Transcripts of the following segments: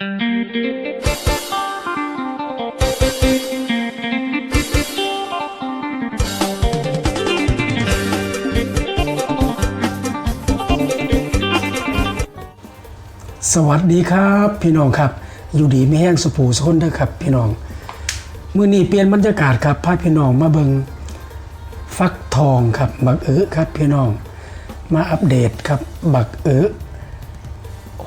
สวัสดีครับ พี่น้องครับ อยู่ดีไม่แห้งสุผูสคนเด้อครับ พี่น้องมื้อนี้เปลี่ยนบรรยากาศครับพาพี่น้องมาเบิงฟักทองครับ บักเอ๋ครับพี่น้อง มาอัปเดตครับ บักเอ๋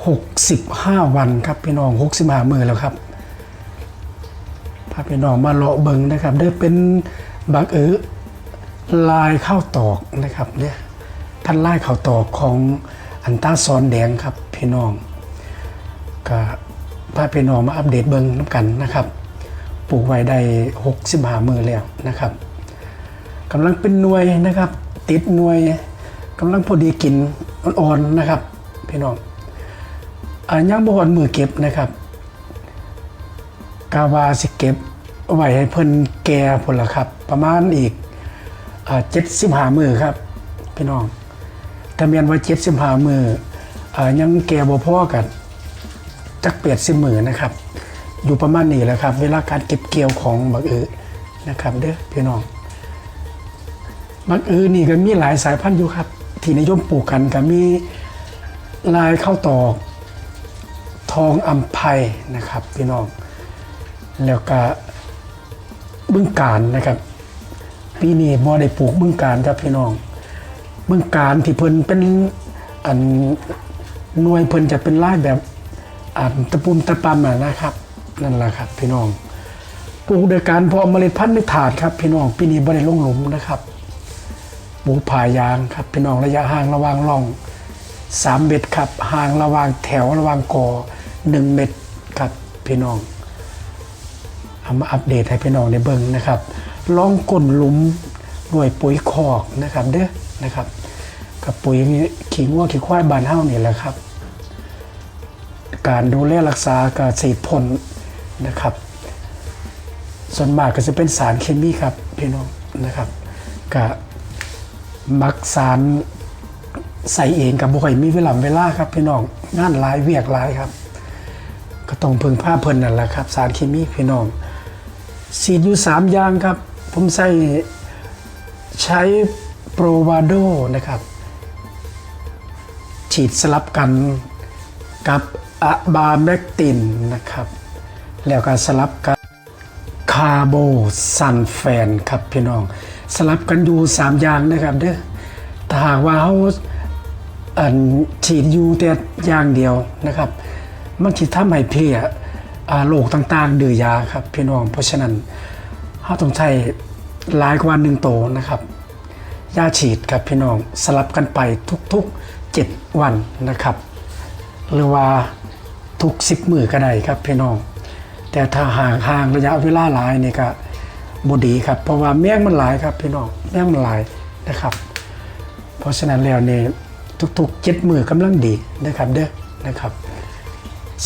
65 วันครับพี่น้อง65มือแล้วครับพาพี่น้องมาเลาะเบิงนะครับได้เป็นบักเอ๋ลายข้าวตอกนะครับเนี่ยท่านลายข้าวตอกของอันต้าซอนแดงครับพี่น้องก็พาพี่น้องมาอัปเดตเบิงน้ำกันนะครับปลูกไว้ได้65มือแล้วนะครับกำลังเป็นหน่วยนะครับ ติดหน่วยกำลังพอดีกินอ่อนๆนะครับ พี่น้อง ยังบ่ฮอดมือเก็บนะครับกาวาสิเก็บไว้ให้เพิ่นแก่พุ่นละครับ ประมาณอีกอ่า75มือครับ พี่น้องถ้าแม่นว่า75มืออ่ายังแก่บ่พ่อกันจักเปียดสิมือนะครับ อยู่ประมาณนี้แหละครับ เวลาการเก็บเกี่ยวของบักอือนะครับเด้อพี่น้องบักอือนี่ก็มีหลายสายพันธุ์อยู่ครับ ที่นิยมปลูกกันก็มีลายข้าวตอก ทองอัมไพนะครับพี่น้อง แล้วก็บึ้งการนะครับ ปีนี้บ่ได้ปลูกบึ้งการครับพี่น้อง บึ้งการที่เพิ่นเป็นอันหน่วยเพิ่นจะเป็นลายแบบอ่านตะปุ่มตะปำอะนะครับนั่นแหละครับพี่น้องปลูกโดยการเพาะเมล็ดพันธุ์ในถาดครับพี่น้องปีนี้บ่ได้ลงหลุมนะครับปลูกผ่ายางครับพี่น้องระยะห่างระหว่างร่องสามเมตรครับห่างระหว่างแถวระหว่างกอ หนึ่งเมตรครับพี่น้องเอามาอัปเดตให้พี่น้องได้เบิ่งนะครับลองก้นหลุมด้วยปุ๋ยคอกนะครับเด้อนะครับ กับปุ๋ยขี้งัวขี้ควายบานเฮ้านี่แหละครับ การดูแลรักษาการสีพ่นนะครับ ส่วนมากก็จะเป็นสารเคมีครับพี่น้องนะครับกับมักสารใส่เองกับบุคอยมีเวลาเวลาครับพี่น้องงานหลายเวียกหลายครับ ก็ต้องพึ่งผ้าเพิ่นนั่นแหละครับ สารเคมีพี่น้องสีดอยู่สามอย่างครับ ผมใส่ใช้โปรวาโดนะครับ ฉีดสลับกันกับอะบาแมกตินนะครับ แล้วก็สลับกับคาร์โบซันแฟนครับพี่น้อง สลับกันอยู่3อย่างนะครับเด้อถ้าหากว่าเขาอันฉีดอยู่แต่อย่างเดียวนะครับ มันฉีดทำให้เพลียอ่าโรคต่างๆ ดื้อยาครับพี่น้อง เพราะฉะนั้นเขาต้องใช้หลายกว่าหนึ่งโตนะครับ ยาฉีดครับพี่น้องสลับกันไปทุกๆ 7 วันนะครับ หรือว่าทุกสิบมือก็ได้ครับพี่น้อง แต่ถ้าห่างห่างระยะเวลาหลายนี่ก็บดีครับ เพราะว่าแมงมันหลายครับพี่น้องแมงมันหลายนะครับ เพราะฉะนั้นแล้วเนี่ยทุกๆเจ็ดมือกำลังดีนะครับเด้อนะครับ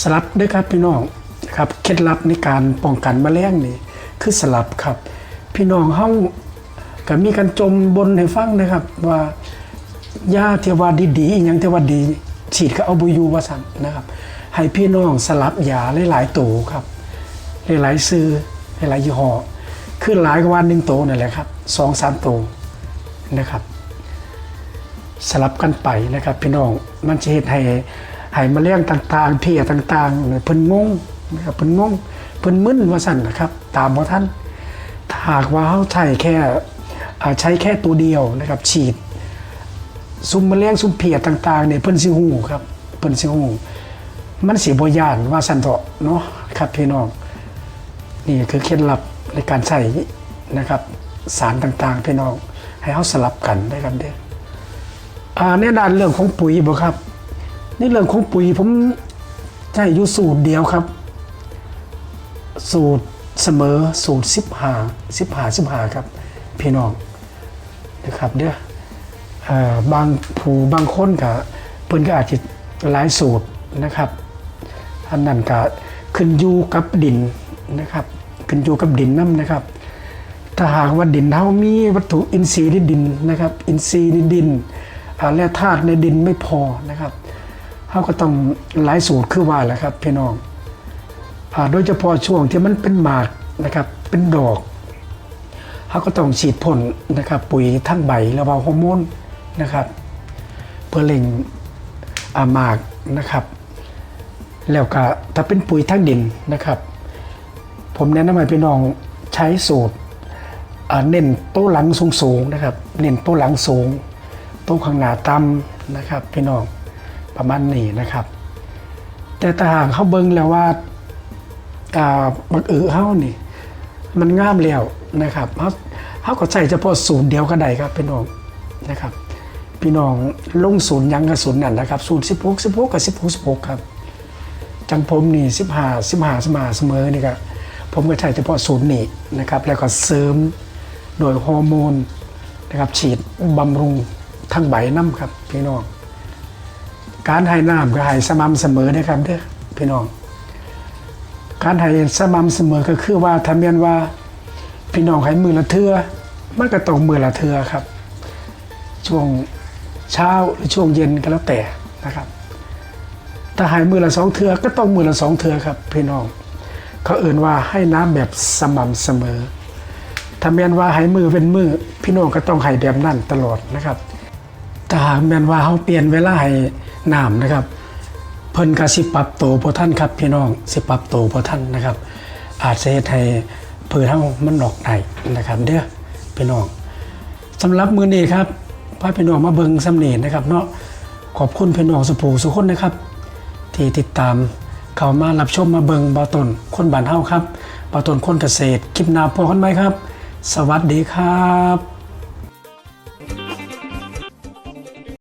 สลับเด้อครับพี่น้องครับเคล็ดลับในการป้องกันแมลงนี่คือสลับครับ พี่น้องเฮาก็มีการจมบนให้ฟังนะครับว่ายาเทวาดีๆอหยังเทวาดีฉีดก็เอาบุยูวาสันนะครับ ให้พี่น้องสลับยาหลายๆตัวครับหลายๆซื้อหลายๆยี่ห้อคือหลายกว่าหนึ่งตัวนั่นแหละครับสองสามตัวนะครับ สลับกันไปนะครับ พี่น้องมันจะเห็นให้ ให้แมาเลี้ยงต่างๆ เพียต่างๆเนี่ยเพิ่นงงนะครับเพิ่นงงเพิ่นมึนว่าสั่นนะครับ ตามว่าท่านหากว่าเขาใช้แค่ใช้แค่ตัวเดียวนะครับฉีด ซุ่มแมลงซุ่มเพียต่างๆเนี่ยเพิ่นสิฮู้ครับเพิ่นสิฮู้มันสิบ่ย่านว่าซั่นเถาะเนาะครับพี่น้องนี่คือเคล็ดลับในการใช้นะครับ สารต่างๆพี่น้องให้เขาสลับกันได้ครับเด้ออ่าในด้านเรื่องของปุ๋ยบ่ครับ ในเรื่องของปุ๋ยผมใช้อยู่สูตรเดียวครับ สูตรเสมอสูตร15 15 15ครับ พี่น้องนะครับเด้อบางผู้บางคนก็เพิ่นก็อาจจะหลายสูตรนะครับ อันนั้นก็ขึ้นอยู่กับดินนะครับ ขึ้นอยู่กับดินน้ำนะครับ ถ้าหากว่าดินเฮามีวัตถุอินทรีย์ในดินนะครับ อินทรีย์ในดินและธาตุในดินไม่พอนะครับ เฮาก็ต้องหลายสูตรคือว่าแหละครับพี่น้องโดยเฉพาะช่วงที่มันเป็นหมากนะครับเป็นดอกเขาก็ต้องฉีดพ่นนะครับ ปุ๋ยทั้งใบแล้วว่าฮอร์โมนนะครับ เพื่อเล็งอาหมากนะครับ แล้วก็ถ้าเป็นปุ๋ยทั้งดินนะครับ ผมแนะนำให้พี่น้องใช้สูตรเน้นโต้หลังสูงๆนะครับ เน้นโต้หลังสูง โต้ข้างหน้าต่ำนะครับพี่น้อง ประมาณนี้นะครับ แต่ถ้าหากเขาเบิ่งแล้วว่าอ่าบักเอือเฮานี่ มันงามแล้วนะครับเขาเขาก็ใส่เฉพาะศูนย์เดียวก็ได้ครับพี่น้องนะครับ พี่น้องลงศูนย์ยังกับศูนย์นั่นนะครับศูนย์สิบหกสิบหกกับสิบหกสิบหกครับจังผมนี่สิบห้าสิบห้าสมาเสมอนี่ครับผมก็ใช้เฉพาะศูนย์นี่นะครับ แล้วก็เสริมโดยฮอร์โมนนะครับฉีดบำรุงทั้งใบน้ำครับพี่น้อง การให้น้ำก็ให้สม่ำเสมอนะครับเด้อพี่น้อง การให้สม่ำเสมอก็คือว่าทำเนียนว่าพี่น้องให้มือละเทือมันก็ต้องมือละเทือครับ ช่วงเช้าหรือช่วงเย็นก็แล้วแต่นะครับถ้าหายมือละสองเทือก็ต้องมือละสองเทือครับพี่น้อง เขาเอ่นว่าให้น้ำแบบสม่ำเสมอถ้าแม่นว่าให้มือเป็นมือพี่น้องก็ต้องให้แบบนั้นตลอดนะครับถ้าหากแม่นว่าเขาเปลี่ยนเวลาให้ น้ำนะครับ เพิ่นก็สิปรับโตวพอท่านครับพี่น้องสิปรับโตวพอท่านนะครับ อาจจะเฮ็ดให้พืชเฮามันดอกได้นะครับเด้อพี่น้องสำหรับมือนี้ครับพาพี่น้องมาเบิงสำเนีนะครับเนาะขอบคุณพี่น้องสุภูสุคนนะครับ ที่ติดตามเข้ามารับชมมาเบิงบาตนคนบ้านเฮาครับบาตนคนเกษตรคลิปหน้าพอกันไหมครับ สวัสดีครับ